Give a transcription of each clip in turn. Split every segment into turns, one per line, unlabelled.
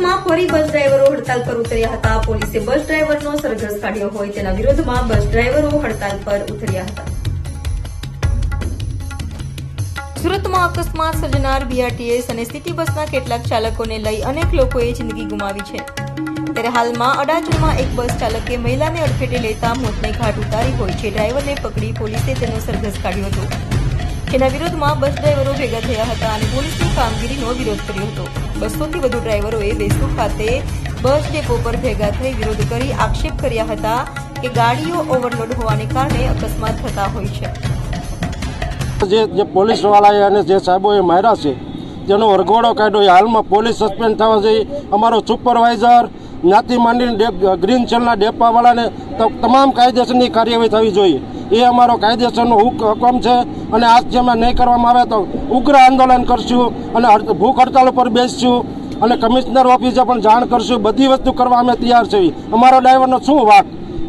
હડતાલ પર ઉતર્યા હતા. પોલીસે બસ ડ્રાઈવરનો સરઘસ કાઢ્યો હોય તેના વિરોધમાં બસ ડ્રાઈવરો હડતાલ પર ઉતર્યા હતા. સુરતમાં અકસ્માત સર્જનાર બીઆરટીએસ અને સિટી બસના કેટલાક ચાલકોને લઈ અનેક લોકોએ જિંદગી ગુમાવી છે. ત્યારે હાલમાં અડાજણમાં એક બસ ચાલકે મહિલાને અડફેટે લેતા મોતને ઘાટ ઉતારી હોય છે. ડ્રાઈવરને પકડી પોલીસે તેનો સરઘસ કાઢ્યો હતો. જેના વિરોધમાં બસ ડ્રાઈવરો ભેગા થયા હતા અને પોલીસની કામગીરીનો વિરોધ કર્યો હતો. બસોથી વધુ ડ્રાઈવરોએ વેસુ ખાતે બસ ડેપો પર ભેગા થઈ વિરોધ કરી આક્ષેપ કર્યા હતા કે ગાડીઓ ઓવરલોડ હોવાને કારણે અકસ્માત થતા હોય છે.
જે જે પોલીસવાળાએ અને જે સાહેબોએ માર્યા છે, જેનો વરઘોડો કાઢ્યો હાલમાં પોલીસ સસ્પેન્ડ થવા જોઈએ અમારો સુપરવાઇઝર, જ્ઞાતિ માંડીને ગ્રીન ચેલના ડેપાવાળાને તમામ કાયદેસરની કાર્યવાહી થવી જોઈએ. એ અમારો કાયદેસરનો હુક- હુકમ છે અને આજ જેમાં નહીં કરવામાં આવે તો ઉગ્ર આંદોલન કરશું અને ભૂખ હડતાલ ઉપર બેસશું અને કમિશનર ઓફિસે પણ જાણ કરશું. બધી વસ્તુ કરવા અમે તૈયાર છીએ. અમારો ડ્રાઈવરનો શું વાક?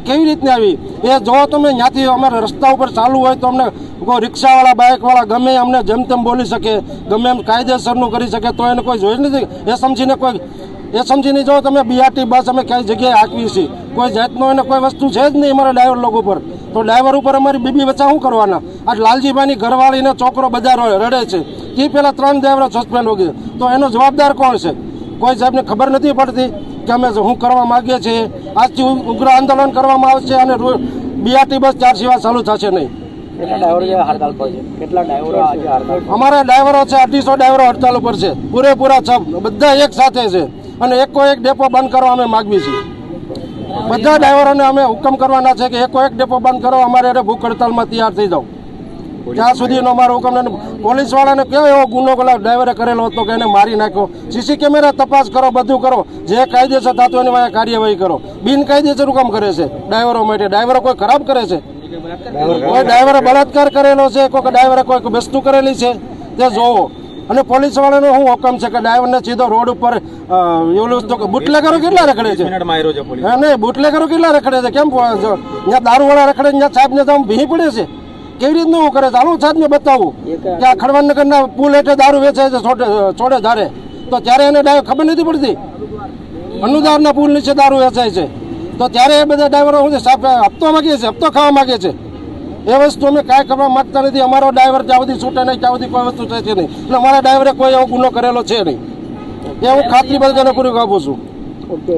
કેવી રીતની આવી? એ જો તમે ત્યાંથી અમારે રસ્તા ઉપર ચાલુ હોય તો અમને કોઈ રિક્ષાવાળા, બાઇકવાળા ગમે અમને જેમ તેમ બોલી શકે. ગમે એમ કાયદેસરનું કરી શકે. તો એને કોઈ જોઈ નથી. એ સમજીને કોઈ, એ સમજીને જો તમે બીઆરટી બસ અમે કઈ જગ્યાએ હાંકવી છીએ કોઈ જાતનો એને કોઈ વસ્તુ છે જ નહીં અમારા ડ્રાઈવર લોકો ઉપર તો ડ્રાઈવર ઉપર અમારી બીબી વચ્ચે શું કરવાના? આ લાલજીભાઈની ઘરવાળીને છોકરો બધા રડે છે. તે પહેલાં ત્રણ ડ્રાઈવરો સસ્પેન્ડ હો ગયા તો એનો જવાબદાર કોણ છે? કોઈ સાહેબને ખબર નથી પડતી કે અમે શું કરવા માગીએ છીએ? આજથી ઉગ્ર આંદોલન કરવામાં આવશે અને બીઆરટી બસ ચાર સિવાય ચાલુ થશે નહીં. અમારા ડ્રાઈવરો છે અઢીસો ડ્રાઈવરો હડતાલ ઉપર છે. પૂરેપૂરા બધા એક સાથે છે. અને એકો એક ડેપો બંધ કરવા અમે માગવી છીએ. બધા ડ્રાઈવરોને અમે હુકમ કરવાના છે કે એકો એક ડેપો બંધ કરો અમારે અરે ભૂખ હડતાલમાં તૈયાર થઈ જાઓ. ત્યાં સુધીનો અમારો હુકમ. પોલીસવાળાને કેવો એવો ગુનો પેલા ડ્રાઈવરે કરેલો હતો કે એને મારી નાખ્યો? સીસી કેમેરા તપાસ કરો બધું કરો. જે કાયદેસર થતું એની વાંહે કાર્યવાહી કરો. બિનકાયદેસર હુકમ કરે છે ડ્રાઈવરો માટે. ડ્રાઈવરો કોઈ ખરાબ કરે છે? કોઈ ડ્રાઈવરે બળાત્કાર કરેલો છે? કોઈ ડ્રાઈવરે કોઈ વસ્તુ કરેલી છે? તે જોવો. અને પોલીસ વાળાનો શું હુકમ છે કે ડ્રાઈવરને સીધો રોડ ઉપર બુટલેગરો કેટલા રખડે છે? હા નહીં બુટલેગરો કેટલા રખડે છે? કેમ ત્યાં દારૂવાળા રખડે ત્યાં સાહેબ ને તો ભી પડે છે. કેવી રીતનું એવું કરે છે? હાલો સાહેબ ને બતાવું કે આ ખડવાનગરના પુલ હેઠળ દારૂ વેચે છે છોડે ધારે. તો ત્યારે એને ડ્રાઈવર ખબર નથી પડતી? અનુદારના પુલ નીચે દારૂ વેચાય છે. તો ત્યારે એ બધા ડ્રાઈવરો શું છે? સાહેબ હપ્તો માગીએ છે હપ્તો ખાવા માગે છે. એ વસ્તુ અમે કાંઈ કરવા માગતા નથી. અમારો ડ્રાઈવર જ્યાં સુધી છૂટે નહીં, ત્યાં સુધી કોઈ વસ્તુ થશે નહીં અને અમારા ડ્રાઈવરે કોઈ એવો ગુનો કરેલો છે નહીં. એ હું ખાતરી બધાને પૂરી આપું છું.
ઓકે